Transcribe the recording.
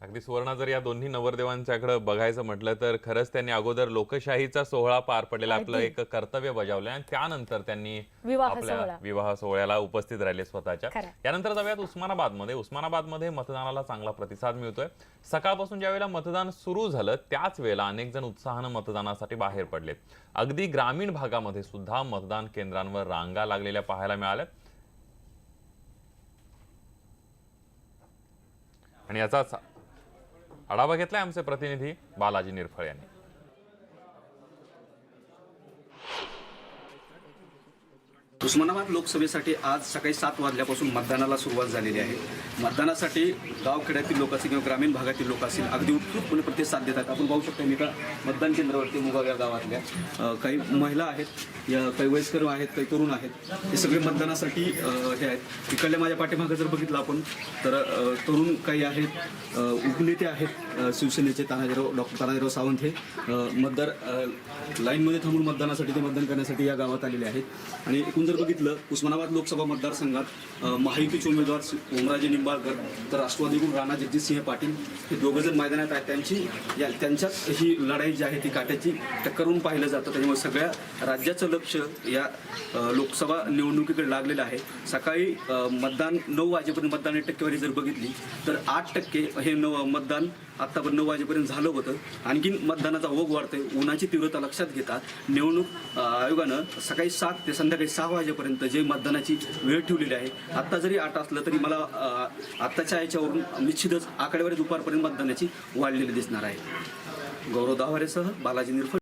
अगदी सुवर्ण जर या दोन्ही नवरदेवांच्याकडे बघायचं म्हटलं तर खरंच त्यांनी अगोदर लोकशाहीचा सोहळा पार पडलेला आपलं एक कर्तव्य बजावलं आणि त्यानंतर त्यांनी विवाह आपल्या. विवाह सोहळ्याला उपस्थित राहिले स्वतःच्या. खरं. यानंतर जाऊयात उस्मानाबादमध्ये उस्मानाबादमध्ये मतदानाला चांगला प्रतिसाद मिळतोय. सकाळपासून ज्या वेळेला मतदान सुरू झालं त्याच वेळेला अनेक जण उत्साहानं मतदानासाठी बाहेर पडले अगदी ग्रामीण भागामध्ये सुद्धा मतदान केंद्रांवर रांगा लागलेल्या पाहायला मिळाल्यात. आणि याचाच आढावा घेतलाय आमचे प्रतिनिधी बालाजी निरफळ यांनी. उस्मानाबाद लोकसभेसाठी आज सकाळी सात वाजल्यापासून मतदानाला सुरुवात झालेली आहे. मतदानासाठी गावखेड्यातील लोक असतील किंवा ग्रामीण भागातील लोक असतील अगदी उत्सुकपणे प्रतिसाद देतात. आपण पाहू शकतो मी का मतदान केंद्रावरती मुगाव या गावातल्या काही महिला आहेत या काही वयस्कर आहेत काही तरुण आहेत. हे सगळे मतदानासाठी हे आहेत. इकडल्या माझ्या पाठीमागं जर बघितलं आपण तर तरुण काही आहेत उपनेते आहेत शिवसेनेचे तानाजीराव डॉक्टर तानाजीराव सावंत हे मतदार लाईनमध्ये थांबून मतदानासाठी ते मतदान करण्यासाठी या गावात आलेले आहेत. आणि एकूण जर बघितलं उस्मानाबाद लोकसभा मतदारसंघात महायुतीचे उमेदवार ओमराजे निंबाळकर तर राष्ट्रवादीकडून राणा जगजितसिंह पाटील हे दोघं जण मैदानात आहेत त्यांची या त्यांच्यात ही लढाई जी आहे ती काट्याची टक्करून पाहिलं जातं. त्याच्यामुळे सगळ्या राज्याचं लक्ष या लोकसभा निवडणुकीकडे लागलेलं आहे. सकाळी मतदान नऊ वाजेपर्यंत मतदान टक्केवारी जर बघितली तर आठ टक्के हे नव मतदान आत्तापर्यंत नऊ वाजेपर्यंत झालं होतं. आणखीन मतदानाचा ओघ वाढतोय उन्हाची तीव्रता लक्षात घेता निवडणूक आयोगानं सकाळी सात ते संध्याकाळी सहा वाजेपर्यंत जे मतदानाची वेळ ठेवलेली आहे आत्ता जरी आठ असलं तरी मला आत्ताच्या याच्यावरून निश्चितच आकडेवारी दुपारपर्यंत मतदानाची वाढलेली दिसणार आहे. गौरव दावारेसह बालाजी निर्फळ